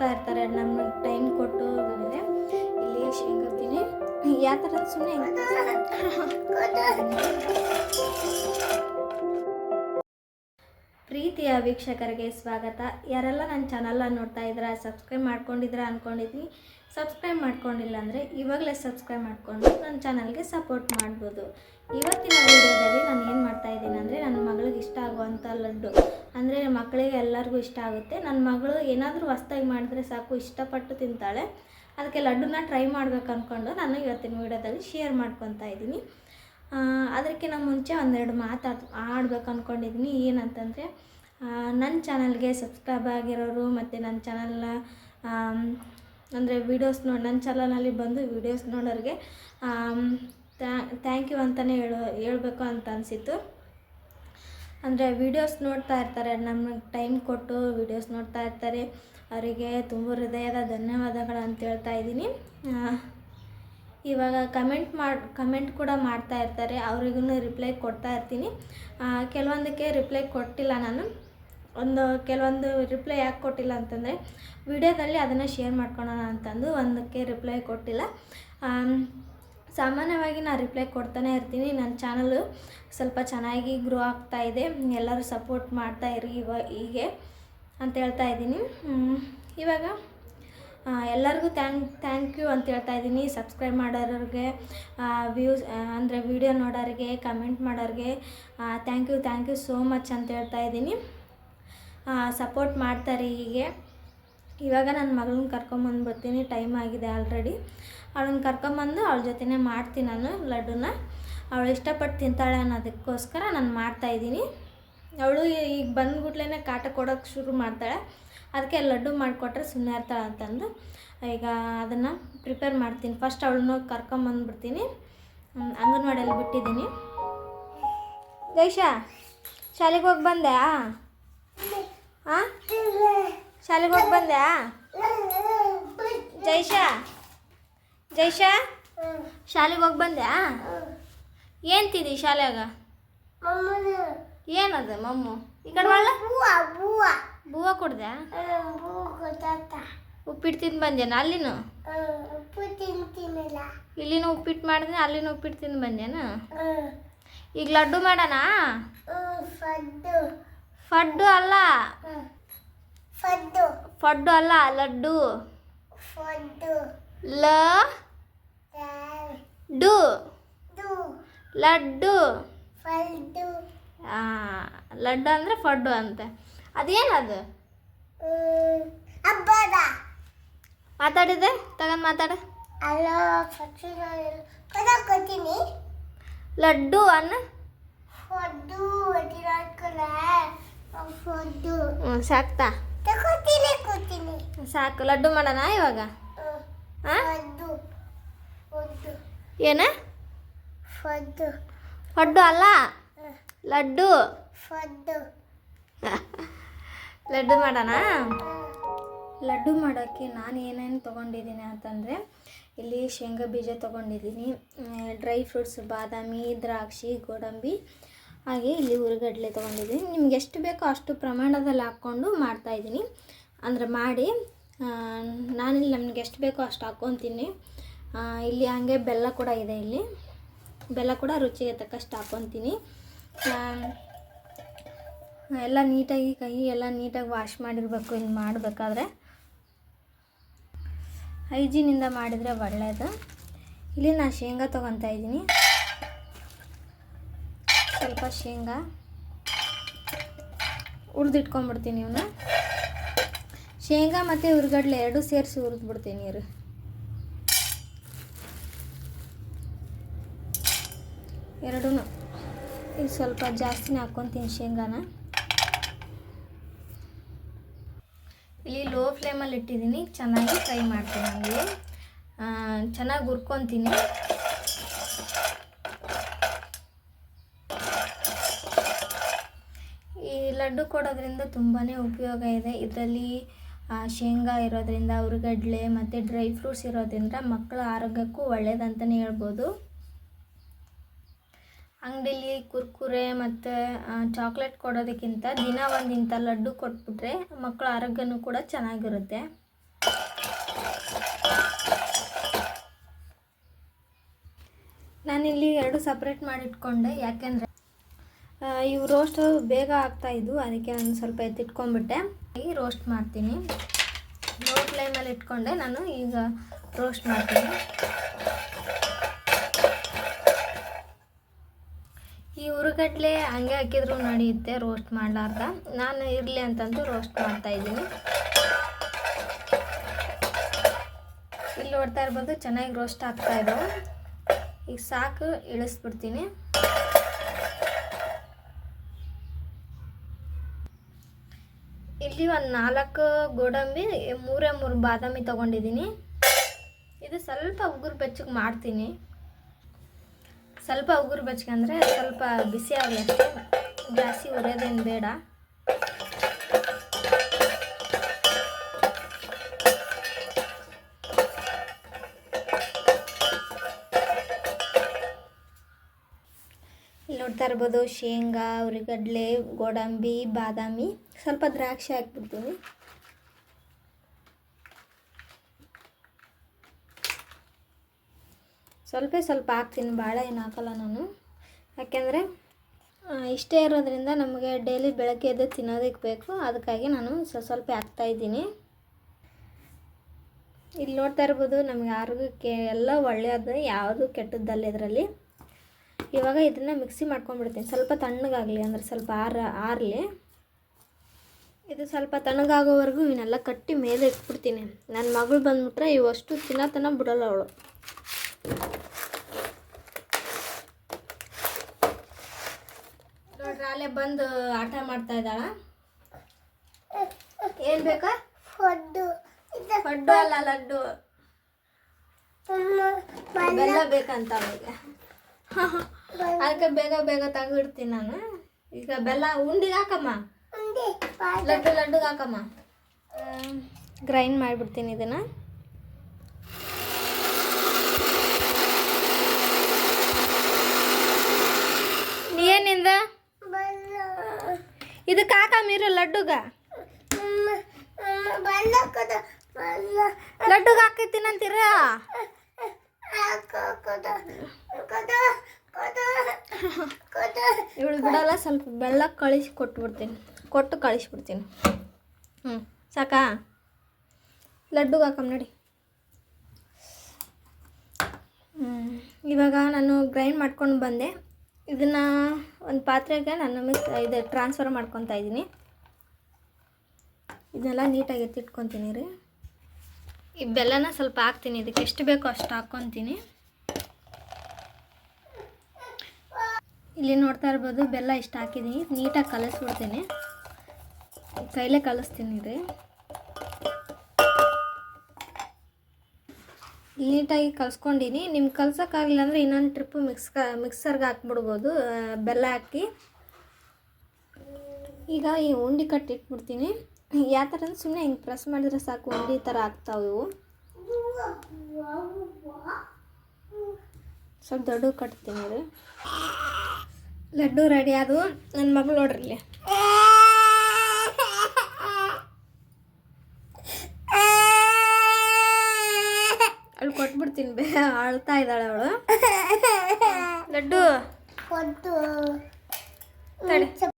ನೋಡ್ತಾ ಇರ್ತಾರೆ, ನಮಗೆ ಟೈಮ್ ಕೊಟ್ಟು ಇದೆ ಇಲ್ಲಿ ಶೇಂಗಾ ತಿನ್ನಿ ಯಾವ ಥರ ಸುಮ್ಮನೆ ಪ್ರೀತಿಯ ವೀಕ್ಷಕರಿಗೆ ಸ್ವಾಗತ. ಯಾರೆಲ್ಲ ನನ್ನ ಚಾನಲ್ನ ನೋಡ್ತಾ ಇದ್ದೀರಾ ಸಬ್ಸ್ಕ್ರೈಬ್ ಮಾಡ್ಕೊಂಡಿದ್ದೀರಾ ಅಂದ್ಕೊಂಡಿದ್ದೀನಿ ಸಬ್ಸ್ಕ್ರೈಬ್ ಮಾಡ್ಕೊಂಡಿಲ್ಲ ಅಂದರೆ ಇವಾಗಲೇ ಸಬ್ಸ್ಕ್ರೈಬ್ ಮಾಡಿಕೊಂಡು ನನ್ನ ಚಾನಲ್ಗೆ ಸಪೋರ್ಟ್ ಮಾಡ್ಬೋದು. ಇವತ್ತಿನ ವಿಡಿಯೋದಲ್ಲಿ ನಾನು ಏನು ಮಾಡ್ತಾ ಇದ್ದೀನಿ ಅಂದರೆ ನನ್ನ ಮಗಳಿಗೆ ಇಷ್ಟ ಆಗುವಂಥ ಲಡ್ಡು. ಅಂದರೆ ಮಕ್ಕಳಿಗೆ ಎಲ್ಲರಿಗೂ ಇಷ್ಟ ಆಗುತ್ತೆ. ನನ್ನ ಮಗಳು ಏನಾದರೂ ಹೊಸ್ದಾಗಿ ಮಾಡಿದ್ರೆ ಸಾಕು, ಇಷ್ಟಪಟ್ಟು ತಿಂತಾಳೆ. ಅದಕ್ಕೆ ಲಡ್ಡುನ ಟ್ರೈ ಮಾಡ್ಬೇಕು ಅಂದ್ಕೊಂಡು ನಾನು ಇವತ್ತಿನ ವಿಡಿಯೋದಲ್ಲಿ ಶೇರ್ ಮಾಡ್ಕೊತಾ ಇದ್ದೀನಿ. ಅದಕ್ಕಿಂತ ಮುಂಚೆ ಒಂದೆರಡು ಮಾತಾಡ್ ಆಡ್ಬೇಕು ಅಂದ್ಕೊಂಡಿದ್ದೀನಿ ಏನಂತಂದರೆ ನನ್ನ ಚಾನಲ್ಗೆ ಸಬ್ಸ್ಕ್ರೈಬ್ ಆಗಿರೋರು ಮತ್ತು ನನ್ನ ಚಾನಲ್ನ ಅಂದರೆ ವೀಡಿಯೋಸ್ ನೋಡಿ ನನ್ನ ಚಾನಲಲ್ಲಿ ಬಂದು ವೀಡಿಯೋಸ್ ನೋಡೋರಿಗೆ ಥ್ಯಾಂಕ್ ಯು ಅಂತಲೇ ಹೇಳೋ, ಹೇಳಬೇಕು ಅಂತ ಅನಿಸಿತ್ತು. ಅಂದರೆ ವೀಡಿಯೋಸ್ ನೋಡ್ತಾ ಇರ್ತಾರೆ, ನಮಗೆ ಟೈಮ್ ಕೊಟ್ಟು ವೀಡಿಯೋಸ್ ನೋಡ್ತಾ ಇರ್ತಾರೆ. ಅವರಿಗೆ ತುಂಬ ಹೃದಯದ ಧನ್ಯವಾದಗಳು ಅಂತ ಹೇಳ್ತಾ ಇದ್ದೀನಿ. ಇವಾಗ ಕಮೆಂಟ್ ಮಾಡಿ, ಕಮೆಂಟ್ ಕೂಡ ಮಾಡ್ತಾ ಇರ್ತಾರೆ ಅವ್ರಿಗೂ ರಿಪ್ಲೈ ಕೊಡ್ತಾ ಇರ್ತೀನಿ. ಕೆಲವೊಂದಕ್ಕೆ ರಿಪ್ಲೈ ಕೊಟ್ಟಿಲ್ಲ ನಾನು. ಒಂದು, ಕೆಲವೊಂದು ರಿಪ್ಲೈ ಯಾಕೆ ಕೊಟ್ಟಿಲ್ಲ ಅಂತಂದರೆ, ವಿಡಿಯೋದಲ್ಲಿ ಅದನ್ನು ಶೇರ್ ಮಾಡ್ಕೊಳೋಣ ಅಂತಂದು ಒಂದಕ್ಕೆ ರಿಪ್ಲೈ ಕೊಟ್ಟಿಲ್ಲ. ಸಾಮಾನ್ಯವಾಗಿ ನಾನು ರಿಪ್ಲೈ ಕೊಡ್ತಾನೆ ಇರ್ತೀನಿ. ನನ್ನ ಚಾನಲು ಸ್ವಲ್ಪ ಚೆನ್ನಾಗಿ ಗ್ರೋ ಆಗ್ತಾ ಇದೆ. ಎಲ್ಲರೂ ಸಪೋರ್ಟ್ ಮಾಡ್ತಾ ಇರಿ ಇವ ಹೀಗೆ ಅಂತ ಹೇಳ್ತಾ ಇದ್ದೀನಿ. ಇವಾಗ ಎಲ್ಲರಿಗೂ ಥ್ಯಾಂಕ್ ಥ್ಯಾಂಕ್ ಯು ಅಂತ ಹೇಳ್ತಾ ಇದ್ದೀನಿ. ಸಬ್ಸ್ಕ್ರೈಬ್ ಮಾಡೋರಿಗೆ ವ್ಯೂಸ್ ಅಂದರೆ ವಿಡಿಯೋ ನೋಡೋರಿಗೆ ಕಮೆಂಟ್ ಮಾಡೋರಿಗೆ thank you thank you so much ಅಂತ ಹೇಳ್ತಾ ಇದ್ದೀನಿ. ಸಪೋರ್ಟ್ ಮಾಡ್ತಾರೆ ಹೀಗೆ. ಇವಾಗ ನನ್ನ ಮಗಳನ್ನ ಕರ್ಕೊಂಬಂದು ಬರ್ತೀನಿ ಟೈಮ್ ಆಗಿದೆ ಆಲ್ರೆಡಿ ಅವಳನ್ನ ಕರ್ಕೊಂಬಂದು ಅವಳ ಜೊತೆನೇ ಮಾಡ್ತೀನಿ ನಾನು, ಲಡ್ಡುನ. ಅವಳು ಇಷ್ಟಪಟ್ಟು ತಿಂತಾಳೆ ಅನ್ನೋದಕ್ಕೋಸ್ಕರ ನಾನು ಮಾಡ್ತಾಯಿದ್ದೀನಿ ಅವಳು ಈಗ ಬಂದ್ಬಿಟ್ಲೇ ಕಾಟ ಕೊಡೋಕ್ಕೆ ಶುರು ಮಾಡ್ತಾಳೆ. ಅದಕ್ಕೆ ಲಡ್ಡು ಮಾಡಿಕೊಟ್ರೆ ಸುಮ್ಮನೆ ಇರ್ತಾಳೆ ಅಂತಂದು. ಈಗ ಅದನ್ನು ಪ್ರಿಪೇರ್ ಮಾಡ್ತೀನಿ. ಫಸ್ಟ್ ಅವಳನ್ನ ಕರ್ಕೊಂಬಂದ್ಬಿಡ್ತೀನಿ. ಅಂಗನವಾಡಿಯಲ್ಲಿ ಬಿಟ್ಟಿದ್ದೀನಿ. ದೇಶಾ ಶಾಲೆಗೆ ಹೋಗಿ ಬಂದೆ? ಹಾಂ ಶಾಲೆಗೆ ಹೋಗಿ ಬಂದೆ? ಜೈಶಾ ಜೈಶಾ ಶಾಲೆಗೆ ಹೋಗಿ ಬಂದೆ ಏನು ತಿಂದಿ ಶಾಲ್ಯಾಗ? ಏನದ ಮಮ್ಮು? ಈ ಕಡೆ ಒಳ್ಳೆ ಬೂವ ಕೊಡ್ದೆ ಉಪ್ಪಿಟ್ಟು ತಿಂದು ಬಂದೇನ ಅಲ್ಲಿನೂ? ಇಲ್ಲಿನೂ ಉಪ್ಪಿಟ್ಟು ಮಾಡಿದ್ರೆ ಅಲ್ಲಿನೂ ಉಪ್ಪಿಟ್ಟು ತಿಂದು ಬಂದೇನ ಈಗ ಲಡ್ಡು ಮಾಡೋಣ ಫಡ್ಡು ಅಲ್ಲ? ಫಡ್ಡು. ಅಲ್ಲ ಲಡ್ಡು. ಲ ಡು ಲಡ್ಡು. ಆ, ಲಡ್ಡು ಅಂದರೆ ಫಡ್ಡು ಅಂತೆ. ಅದೇನದು ಮಾತಾಡಿದೆ? ತಗೊಂಡು ಮಾತಾಡ. ಲಡ್ಡು ಅನ್ನ? ಸಾಕ್ತಾ? ಸಾಕು. ಲಡ್ಡು ಮಾಡೋಣ ಇವಾಗ? ಹಾಂ ಏನ? ಫಡ್ಡು ಫಡ್ಡು ಅಲ್ಲ? ಲಡ್ಡು? ಫಡ್ಡು ಲಡ್ಡು ಮಾಡೋಣ? ಲಡ್ಡು ಮಾಡೋಕ್ಕೆ ನಾನು ಏನೇನು ತೊಗೊಂಡಿದ್ದೀನಿ ಅಂತಂದರೆ ಇಲ್ಲಿ ಶೇಂಗಾ ಬೀಜ ತೊಗೊಂಡಿದ್ದೀನಿ ಡ್ರೈ ಫ್ರೂಟ್ಸ್ ಬಾದಾಮಿ ದ್ರಾಕ್ಷಿ ಗೋಡಂಬಿ ಹಾಗೆ ಇಲ್ಲಿ ಹುರುಗಡ್ಲೆ ತೊಗೊಂಡಿದ್ದೀನಿ. ನಿಮ್ಗೆ ಎಷ್ಟು ಬೇಕೋ ಅಷ್ಟು ಪ್ರಮಾಣದಲ್ಲಿ ಹಾಕ್ಕೊಂಡು ಮಾಡ್ತಾಯಿದ್ದೀನಿ ಅಂದರೆ ಮಾಡಿ ನಾನಿಲ್ಲಿ ನಮ್ಗೆ ಎಷ್ಟು ಬೇಕೋ ಅಷ್ಟು ಹಾಕ್ಕೊತೀನಿ. ಇಲ್ಲಿ ಹಂಗೆ ಬೆಲ್ಲ ಕೂಡ ಇದೆ ಇಲ್ಲಿ. ಬೆಲ್ಲ ಕೂಡ ರುಚಿಗೆ ತಕ್ಕಷ್ಟು ಹಾಕ್ಕೊತೀನಿ ಎಲ್ಲ ನೀಟಾಗಿ ಕೈ ಎಲ್ಲ ನೀಟಾಗಿ ವಾಶ್ ಮಾಡಿರಬೇಕು ಇಲ್ಲಿ ಮಾಡಬೇಕಾದ್ರೆ. ಹೈಜೀನಿಂದ ಮಾಡಿದರೆ ಒಳ್ಳೆಯದು ಇಲ್ಲಿ ನಾನು ಶೇಂಗಾ ತೊಗೊತಾ ಇದ್ದೀನಿ. ಸ್ವಲ್ಪ ಶೇಂಗಾ. ಹುರಿದಿಟ್ಕೊಂಡ್ಬಿಡ್ತೀನಿ ಇವನ್ನ ಶೇಂಗಾ ಮತ್ತು ಹುರಿಗಡ್ಲೆ ಎರಡೂ ಸೇರಿಸಿ ಹುರಿದ್ಬಿಡ್ತೀನಿ ನೀರು ಎರಡೂ ಈಗ ಸ್ವಲ್ಪ ಜಾಸ್ತಿನೇ ಹಾಕ್ಕೊತೀನಿ ಶೇಂಗಾನ. ಇಲ್ಲಿ ಲೋ ಫ್ಲೇಮಲ್ಲಿ ಇಟ್ಟಿದ್ದೀನಿ. ಚೆನ್ನಾಗಿ ಫ್ರೈ ಮಾಡ್ತೀನಿ ನನಗೆ ಚೆನ್ನಾಗಿ ಹುರ್ಕೊತೀನಿ. ಈ ಲಡ್ಡು ಕೊಡೋದ್ರಿಂದ ತುಂಬಾ ಉಪಯೋಗ ಇದೆ. ಇದರಲ್ಲಿ ಶೇಂಗಾ ಇರೋದ್ರಿಂದ ಅವ್ರಗಡ್ಲೆ ಮತ್ತು ಡ್ರೈ ಫ್ರೂಟ್ಸ್ ಇರೋದ್ರಿಂದ ಮಕ್ಕಳ ಆರೋಗ್ಯಕ್ಕೂ ಒಳ್ಳೇದಂತಲೇ ಹೇಳ್ಬೋದು. ಅಂಗಡೀಲಿ ಕುರ್ಕುರೆ ಮತ್ತು ಚಾಕ್ಲೇಟ್ ಕೊಡೋದಕ್ಕಿಂತ ದಿನ ಒಂದು ಇಂಥ ಲಡ್ಡು ಕೊಟ್ಬಿಟ್ರೆ ಮಕ್ಕಳ ಆರೋಗ್ಯನೂ ಕೂಡ ಚೆನ್ನಾಗಿರುತ್ತೆ. ನಾನಿಲ್ಲಿ ಎರಡು ಸಪ್ರೇಟ್ ಮಾಡಿಟ್ಕೊಂಡೆ, ಯಾಕೆಂದರೆ ಇವು ರೋಸ್ಟು ಬೇಗ ಆಗ್ತಾಯಿದ್ದು ಅದಕ್ಕೆ ನಾನು ಸ್ವಲ್ಪ ಎತ್ತಿಟ್ಕೊಂಡ್ಬಿಟ್ಟೆ. ಈ ರೋಸ್ಟ್ ಮಾಡ್ತೀನಿ. ಲೋ ಫ್ಲೇಮಲ್ಲಿ ಇಟ್ಕೊಂಡೆ, ನಾನು ಈಗ ರೋಸ್ಟ್ ಮಾಡ್ತೀನಿ. ಉರುಗಡ್ಲೆ ಹಂಗೆ ಹಾಕಿದ್ರು ನಡೆಯುತ್ತೆ ರೋಸ್ಟ್ ಮಾಡಲಾರ್ದ. ನಾನು ಇರಲಿ ಅಂತಂದು ರೋಸ್ಟ್ ಮಾಡ್ತಾ ಇದ್ದೀನಿ. ಇಲ್ಲಿ ನೋಡ್ತಾ ಇರ್ಬೋದು, ಚೆನ್ನಾಗಿ ರೋಸ್ಟ್ ಆಗ್ತಾ ಇದ್ದಾವೆ ಈಗ ಸಾಕು, ಇಳಿಸ್ಬಿಡ್ತೀನಿ. ಇಲ್ಲಿ ಒಂದು ನಾಲ್ಕು ಗೋಡಂಬಿ, ಮೂರೇ ಮೂರು ಬಾದಾಮಿ ತೊಗೊಂಡಿದ್ದೀನಿ. ಇದು ಸ್ವಲ್ಪ ಉಗುರು ಬೆಚ್ಚಗೆ ಮಾಡ್ತೀನಿ. ಸ್ವಲ್ಪ ಉಗುರು ಬಚ್ಕೊಂಡ್ರೆ ಸ್ವಲ್ಪ ಬಿಸಿ ಆಗಲಿ ಅಷ್ಟೇ. ಜಾಸ್ತಿ ಉರಿಯೋದೇನು ಬೇಡ. ಇಲ್ಲಿ ನೋಡ್ತಾ ಇರ್ಬೋದು ಶೇಂಗಾ, ಉರಿಗಡ್ಲೆ, ಗೋಡಂಬಿ, ಬಾದಾಮಿ. ಸ್ವಲ್ಪ ದ್ರಾಕ್ಷಿ ಹಾಕ್ಬಿಡ್ತೀನಿ. ಸ್ವಲ್ಪ ಸ್ವಲ್ಪ ಹಾಕ್ತೀನಿ ಭಾಳ ಏನು ಹಾಕಲ್ಲ ನಾನು. ಯಾಕೆಂದರೆ ಇಷ್ಟೇ ಇರೋದ್ರಿಂದ ನಮಗೆ ಡೈಲಿ ಬೆಳಗ್ಗೆ ಎದ್ದು ತಿನ್ನೋದಕ್ಕೆ ಬೇಕು. ಅದಕ್ಕಾಗಿ ನಾನು ಸ್ವಲ್ಪ ಸ್ವಲ್ಪ ಹಾಕ್ತಾಯಿದ್ದೀನಿ ಇಲ್ಲಿ ನೋಡ್ತಾ ಇರ್ಬೋದು, ನಮಗೆ ಆರೋಗ್ಯಕ್ಕೆ ಎಲ್ಲ ಒಳ್ಳೆಯದು, ಯಾವುದು ಕೆಟ್ಟದ್ದಲ್ಲ ಇದರಲ್ಲಿ. ಇವಾಗ ಇದನ್ನು ಮಿಕ್ಸಿ ಮಾಡ್ಕೊಂಡ್ಬಿಡ್ತೀನಿ. ಸ್ವಲ್ಪ ತಣ್ಣಗಾಗಲಿ, ಅಂದರೆ ಸ್ವಲ್ಪ ಆರ, ಆರಲಿ. ಇದು ಸ್ವಲ್ಪ ತಣ್ಣಗಾಗೋವರೆಗೂ ಇವನ್ನೆಲ್ಲ ಕಟ್ಟಿ ಮೇಲೆ ಇಟ್ಬಿಡ್ತೀನಿ. ನನ್ನ ಮಗಳು ಬಂದ್ಬಿಟ್ರೆ ಇವಷ್ಟು ತಿನ್ನತನ ಬಿಡೋಲ್ಲ ಅವಳು. ನೋಡ್ರಿ ಅಲ್ಲೇ ಬಂದು ಆಟ ಮಾಡ್ತಾ ಇದ್ದಾಳ. ಏನ್ ಬೇಕಾ? ಫುಡ್ಡು. ಅಲ್ಲ ಲಡ್ಡು. ಬೆಲ್ಲ ಬೇಕಂತ ಅವಳಿಗೆ. ಅದಕ್ಕೆ ಬೇಗ ಬೇಗ ತೆಗೆದಿಡ್ತೀನಿ ನಾನು. ಈಗ ಬೆಲ್ಲ ಉಂಡಿಗೆ ಹಾಕಮ್ಮ. ಲಡ್ಡು ಲಡ್ಡುಗೆ ಹಾಕಮ್ಮ. ಗ್ರೈಂಡ್ ಮಾಡಿಬಿಡ್ತೀನಿ ಇದನ್ನು ಏನಿಂದ ಬಲ್ಲ ಇದಕ್ಕೆ ಕಾಕ ಮೀರು ಲಡ್ಡುಗ? ಲಡ್ಡುಗ ಕೊದ ಬಲ್ಲ ಲಡ್ಡುಗೆ ಹಾಕೈತೀನಂತೀರ? ಹಾಕೋ ಕೊದ ಕೊದ ಕೊದ. ಕೊದ ಇವಳು ಬಿಡಲ್ಲ ಸ್ವಲ್ಪ ಬೆಲ್ಲ ಕಳಿಸಿ ಕೊಟ್ಬಿಡ್ತೀನಿ. ಕೊಟ್ಟು ಕಳಿಸ್ಬಿಡ್ತೀನಿ. ಹ್ಞೂ ಸಾಕಾ? ಲಡ್ಡುಗೆ ಹಾಕಮ್ ನೋಡಿ. ಇವಾಗ ನಾನು ಗ್ರೈಂಡ್ ಮಾಡ್ಕೊಂಡು ಬಂದೆ. ಇದನ್ನು ಒಂದು ಪಾತ್ರೆಗೆ ನಾನು ಮಿಕ್ಸ್ ಇದು ಟ್ರಾನ್ಸ್ಫರ್ ಮಾಡ್ಕೊತಾ ಇದ್ದೀನಿ. ಇದನ್ನೆಲ್ಲ ನೀಟಾಗಿ ಎತ್ತಿಟ್ಕೊತೀನಿ ರೀ. ಈ ಬೆಲ್ಲನ ಸ್ವಲ್ಪ ಹಾಕ್ತೀನಿ, ಇದಕ್ಕೆ ಎಷ್ಟು ಬೇಕೋ ಅಷ್ಟು ಹಾಕ್ಕೊತೀನಿ. ಇಲ್ಲಿ ನೋಡ್ತಾ ಇರ್ಬೋದು, ಬೆಲ್ಲ ಇಷ್ಟು ಹಾಕಿದ್ದೀನಿ ನೀಟಾಗಿ ಕಲಿಸ್ಬಿಡ್ತೀನಿ. ಕೈಲೇ ಕಲಿಸ್ತೀನಿ ರೀ. ನೀಟಾಗಿ ಕಲ್ಸ್ಕೊಂಡೀನಿ. ನಿಮ್ಗೆ ಕಲ್ಸೋಕ್ಕಾಗಲಿಲ್ಲ ಅಂದರೆ ಇನ್ನೊಂದು ಟ್ರಿಪ್ಪು ಮಿಕ್ಸ್ ಮಿಕ್ಸರ್ಗೆ ಹಾಕ್ಬಿಡ್ಬೋದು. ಬೆಲ್ಲ ಹಾಕಿ. ಈಗ ಈ ಉಂಡೆ ಕಟ್ಟಿಟ್ಬಿಡ್ತೀನಿ ಯಾವ ಥರ ಅಂದ್ರೆ ಸುಮ್ಮನೆ ಹಿಂಗೆ ಪ್ರೆಸ್ ಮಾಡಿದ್ರೆ ಸಾಕು. ಉಂಡೆ ಥರ ಆಗ್ತಾವೆ ಇವು. ಸ್ವಲ್ಪ ದೊಡ್ಡ ಕಟ್ತೀನಿ ರೀ. ಲಡ್ಡು ರೆಡಿ ಅದು ನನ್ನ ಮಗಳು ನೋಡ್ರಿ ಕೊಟ್ಬಿಡ್ತೀನಿ ಅಳ್ತಾ ಇದ್ದಾಳೆ ಅವಳು. ಲಡ್ಡು. ತಡಿ.